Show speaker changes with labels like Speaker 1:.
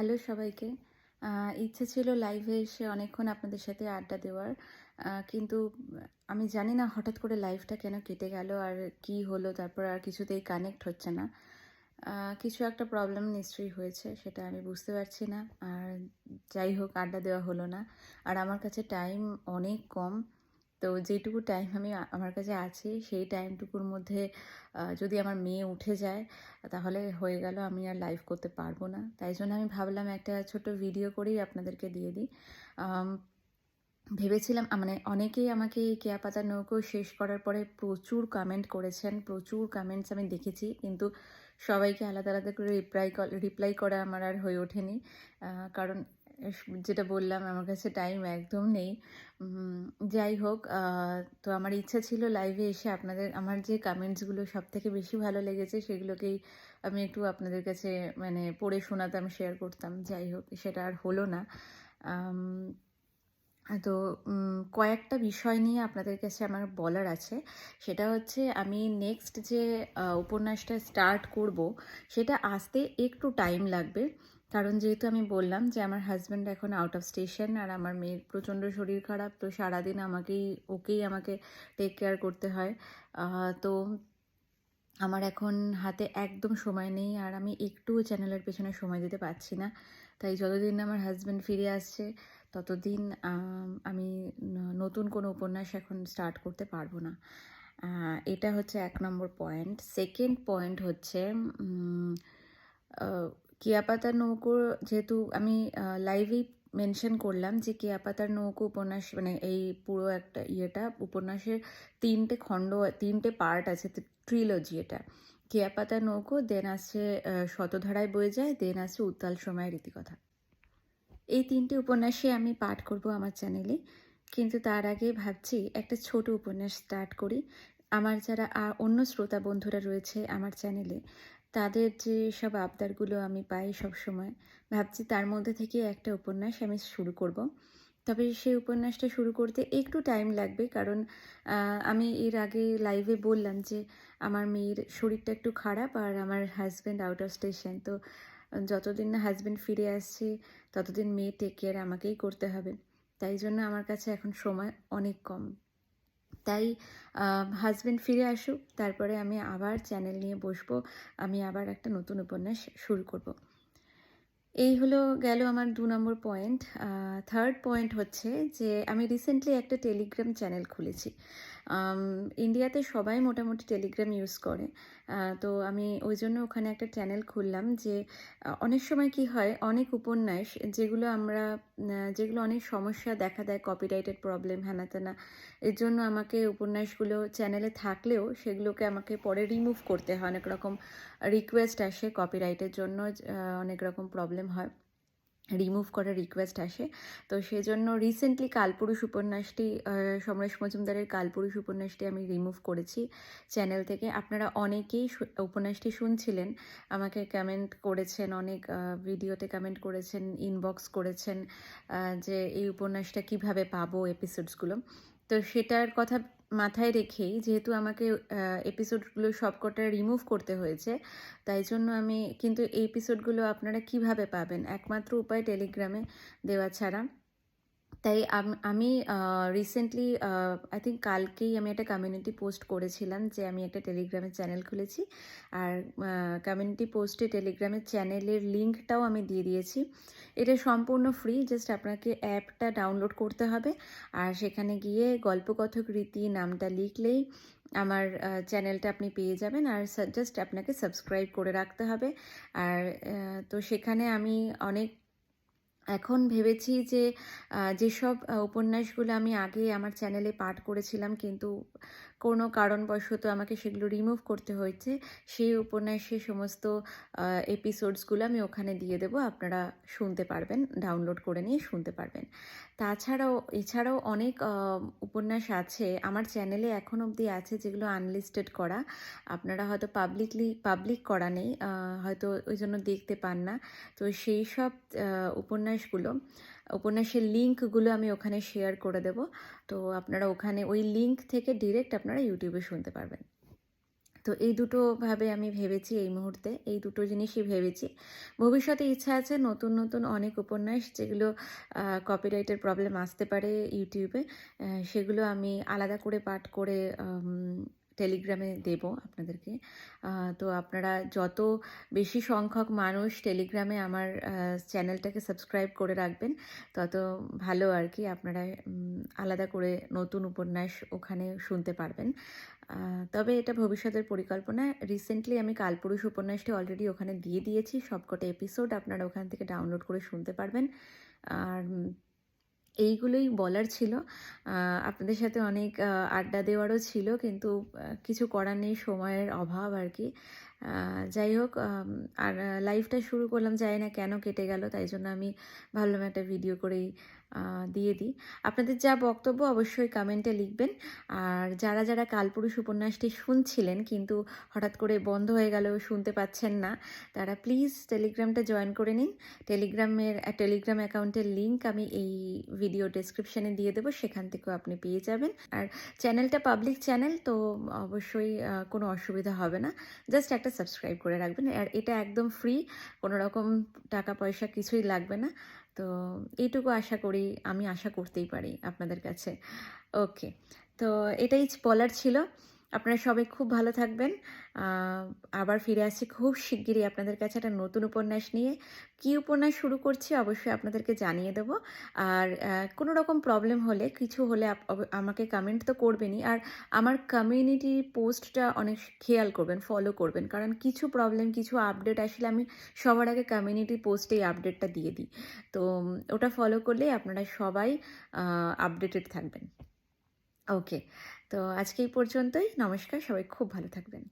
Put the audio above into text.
Speaker 1: Hello সবাইকে। ইচ্ছে ছিল লাইভে এসে অনেকক্ষণ আপনাদের সাথে আড্ডা দেওয়ার। কিন্তু আমি জানি না হঠাৎ করে লাইভটা কেন কেটে গেল আর কি হলো, তারপর আর কিছুতেই কানেক্ট হচ্ছে না। কিছু একটা প্রবলেম নিশ্চয়ই হয়েছে, সেটা আমি বুঝতে পারছি না। আর যাই হোক, আড্ডা দেওয়া হলো না। আর আমার কাছে টাইম অনেক কম। তো যেটুকু টাইম আমি আমার কাছে আছে, সেই টাইমটুকুর মধ্যে যদি আমার মেয়ে উঠে যায়, তাহলে হয়ে গেল আমি আর লাইভ করতে পারব না। তাই জন্য আমি ভাবলাম একটা ছোট ভিডিও করেই আপনাদেরকে দিয়ে দিই। ভেবেছিলাম মানে অনেকেই আমাকে এই কেয়া পাতার নৌকো শেষ করার পরে প্রচুর কমেন্ট করেছেন, প্রচুর কমেন্টস আমি দেখেছি, কিন্তু সবাইকে আলাদা আলাদা করে রিপ্লাই রিপ্লাই করা আমার আর হয়ে ওঠেনি। কারণ যেটা বললাম, আমার কাছে টাইম একদম নেই। যাই হোক তো আমার ইচ্ছা ছিল লাইভে এসে আপনাদের, আমার যে কামেন্টসগুলো সব থেকে বেশি ভালো লেগেছে, সেগুলোকেই আমি একটু আপনাদের কাছে মানে পড়ে শোনাতাম শেয়ার করতাম। যাই হোক, সেটা আর হলো না। তো কয়েকটা বিষয় নিয়ে আপনাদের কাছে আমার বলার আছে। সেটা হচ্ছে, আমি নেক্সট যে উপন্যাসটা স্টার্ট করব, সেটা আসতে একটু টাইম লাগবে। কারণ যেহেতু আমি বললাম যে আমার হাজব্যান্ড এখন আউট অফ স্টেশন আর আমার মেয়ের প্রচণ্ড শরীর খারাপ, তো সারাদিন আমাকেই, ওকেই আমাকে টেক কেয়ার করতে হয়। তো আমার এখন হাতে একদম সময় নেই আর আমি একটুও চ্যানেলের পেছনে সময় দিতে পারছি না। তাই যতদিন আমার হাজব্যান্ড ফিরে আসছে, ততদিন আমি নতুন কোনো উপন্যাস এখন স্টার্ট করতে পারব না। এটা হচ্ছে এক নম্বর পয়েন্ট সেকেন্ড পয়েন্ট হচ্ছে উম, আহ, কেয়াপাতার নৌকো যেহেতু আমি লাইভেই মেনশন করলাম যে কেয়াপাতার নৌকো উপন্যাস মানে এই পুরো একটা ইয়েটা উপন্যাসের তিনটে খণ্ড তিনটে পার্ট আছে ট্রিলজি এটা। কেয়াপাতার নৌকো দেন আহ, শতধারায় বয়ে যায় দেন আছে উত্তাল সময়ের রীতিকথা এই তিনটে উপন্যাসে আমি পাঠ করব আমার চ্যানেলে কিন্তু তার আগে ভাবছি একটা ছোট উপন্যাস স্টার্ট করি। আমার যারা অন্য শ্রোতা বন্ধুরা রয়েছে আমার চ্যানেলে তাদের যে সব আবদারগুলো আমি পাই সব সময় ভাবছি তার মধ্যে থেকে একটা উপন্যাস আমি শুরু করব। তবে সেই উপন্যাসটা শুরু করতে একটু টাইম লাগবে কারণ আমি এর আগে লাইভে বললাম যে আমার মেয়ের শরীরটা একটু খারাপ আর আমার হাজব্যান্ড আউট অফ স্টেশন তো যতদিন না হাজব্যান্ড ফিরে আসছে, ততদিন মেয়ে টেক কেয়ার আমাকেই করতে হবে। তাই জন্য আমার কাছে এখন সময় অনেক কম। তাই হাজব্যান্ড ফিরে আসুক, তারপরে আমি আবার চ্যানেল নিয়ে বসবো, আমি আবার একটা নতুন উপন্যাস শুরু করব। এই হলো গেল আমার দু নম্বর পয়েন্ট থার্ড পয়েন্ট হচ্ছে যে, আমি রিসেন্টলি একটা টেলিগ্রাম চ্যানেল খুলেছি। ইন্ডিয়াতে সবাই মোটামুটি টেলিগ্রাম ইউজ করে। তো আমি ওই জন্য ওখানে একটা চ্যানেল খুললাম যে, অনেক সময় কি হয়, অনেক উপন্যাস যেগুলো আমরা যেগুলো অনেক সমস্যা দেখা দেয় কপিরাইটেড প্রবলেম হ্যানা ত্যানা এর জন্য আমাকে উপন্যাসগুলো চ্যানেলে থাকলেও সেগুলোকে আমাকে পরে রিমুভ করতে হয়। অনেক রকম রিকোয়েস্ট আসে কপিরাইটের জন্য অনেক রকম প্রবলেম হয় রিমুভ করার রিকোয়েস্ট আসে। তো সেজন্য রিসেন্টলি কালপুরুষ উপন্যাসটি সমরেশ মজুমদারের কালপুরুষ উপন্যাসটি আমি রিমুভ করেছি চ্যানেল থেকে। আপনারা অনেকেই উপন্যাসটি শুনছিলেন, আমাকে কমেন্ট করেছেন, অনেক ভিডিওতে কমেন্ট করেছেন ইনবক্স করেছেন যে এই উপন্যাসটা কীভাবে পাবো এপিসোডসগুলো তো সেটার কথা মাথায় রেখেই যেহেতু আমাকে এপিসোডগুলো সবকটা রিমুভ করতে হয়েছে, তাই জন্য আমি কিন্তু এই এপিসোডগুলো আপনারা কীভাবে পাবেন? একমাত্র উপায় টেলিগ্রামে দেওয়া ছাড়া। তাই আমি রিসেন্টলি আই থিঙ্ক কালকেই আমি একটা কমিউনিটি পোস্ট করেছিলাম যে আমি একটা টেলিগ্রামের চ্যানেল খুলেছি। আর কমিউনিটি পোস্টে টেলিগ্রামের চ্যানেলের লিঙ্কটাও আমি দিয়ে দিয়েছি। এটা সম্পূর্ণ ফ্রি জাস্ট আপনাকে অ্যাপটা ডাউনলোড করতে হবে। আর সেখানে গিয়ে গল্পকথক রীতি, নামটা লিখলেই আমার চ্যানেলটা আপনি পেয়ে যাবেন। আর জাস্ট আপনাকে সাবস্ক্রাইব করে রাখতে হবে। আর তো সেখানে আমি অনেক এখন ভেবেছি যে যেসব উপন্যাসগুলো আমি আগে আমার চ্যানেলে পাঠ করেছিলাম কিন্তু কোনো কারণবশত আমাকে সেগুলো রিমুভ করতে হয়েছে, সেই উপন্যাসের সমস্ত এপিসোডসগুলো আমি ওখানে দিয়ে দেবো, আপনারা শুনতে পারবেন ডাউনলোড করে নিয়ে শুনতে পারবেন। তাছাড়াও, এছাড়াও অনেক উপন্যাস আছে, আমার চ্যানেলে এখন অবধি আছে যেগুলো আনলিস্টেড করা, আপনারা হয়তো পাবলিকলি পাবলিক করা নেই হয়তো ওই জন্য দেখতে পান না, তো সেই সব উপন্যাসগুলো উপন্যাসের লিঙ্কগুলো আমি ওখানে শেয়ার করে দেব। তো আপনারা ওখানে ওই লিঙ্ক থেকে ডিরেক্ট আপনারা ইউটিউবে শুনতে পারবেন। তো এই দুটোভাবে আমি ভেবেছি এই মুহূর্তে, এই দুটো জিনিসই ভেবেছি। ভবিষ্যতে ইচ্ছা আছে নতুন নতুন অনেক উপন্যাস যেগুলো কপিরাইটের প্রবলেম আসতে পারে ইউটিউবে সেগুলো আমি আলাদা করে পাঠ করে টেলিগ্রামে দেব আপনাদেরকে। তো আপনারা যত বেশি সংখ্যক মানুষ টেলিগ্রামে আমার চ্যানেলটাকে সাবস্ক্রাইব করে রাখবেন, তত ভালো আর কি আপনারা আলাদা করে নতুন উপন্যাস ওখানে শুনতে পারবেন। তবে এটা ভবিষ্যতের পরিকল্পনা। রিসেন্টলি আমি কালপুরুষ উপন্যাসটি অলরেডি ওখানে দিয়ে দিয়েছি। সবকটা এপিসোড আপনারা ওখান থেকে ডাউনলোড করে শুনতে পারবেন। আর এইগুলোই বলার ছিল। আপনাদের সাথে অনেক আড্ডা দেওয়ারও ছিল, কিন্তু কিছু করার নেই, সময়ের অভাব আর কি। যাই হোক আর লাইভটা শুরু করলাম যাই না কেন কেটে গেল, তাই জন্য আমি ভাবলাম একটা ভিডিও করেই দিয়ে দিই। আপনাদের যা বক্তব্য অবশ্যই কমেন্টে লিখবেন। আর যারা যারা কালপুরুষ উপন্যাসটি শুনছিলেন কিন্তু হঠাৎ করে বন্ধ হয়ে গেল, শুনতে পাচ্ছেন না, তারা প্লিজ টেলিগ্রামটা জয়েন করে নিন। টেলিগ্রামের টেলিগ্রাম অ্যাকাউন্টের লিংক আমি এই ভিডিও ডেসক্রিপশানে দিয়ে দেবো, সেখান থেকেও আপনি পেয়ে যাবেন। আর চ্যানেলটা পাবলিক চ্যানেল তো অবশ্যই কোনো অসুবিধা হবে না। জাস্ট একটা সাবস্ক্রাইব করে রাখবেন। আর এটা একদম ফ্রি, কোনো রকম টাকা পয়সা কিছুই লাগবে না। তো এইটুকু আশা করি, আমি আশা করতেই পারি আপনাদের কাছে। ওকে, তো এটাই বলার ছিল। আপনারা সবাই খুব ভালো থাকবেন। আবার ফিরে আসছি খুব শিগগিরই আপনাদের কাছে একটা নতুন উপন্যাস নিয়ে। কী উপন্যাস শুরু করছি অবশ্যই আপনাদেরকে জানিয়ে দেবো। আর কোনো রকম প্রবলেম হলে, কিছু হলে আমাকে কমেন্ট তো করবেনই। আর আমার কমিউনিটি পোস্টটা অনেক খেয়াল করবেন ফলো করবেন। কারণ কিছু প্রবলেম কিছু আপডেট আসলে আমি সবার আগে কমিউনিটি পোস্টেই আপডেটটা দিয়ে দিই। তো ওটা ফলো করলে আপনারা সবাই আপডেটেড থাকবেন। ওকে তো আজকে এই পর্যন্তই। নমস্কার সবাই খুব ভালো থাকবেন।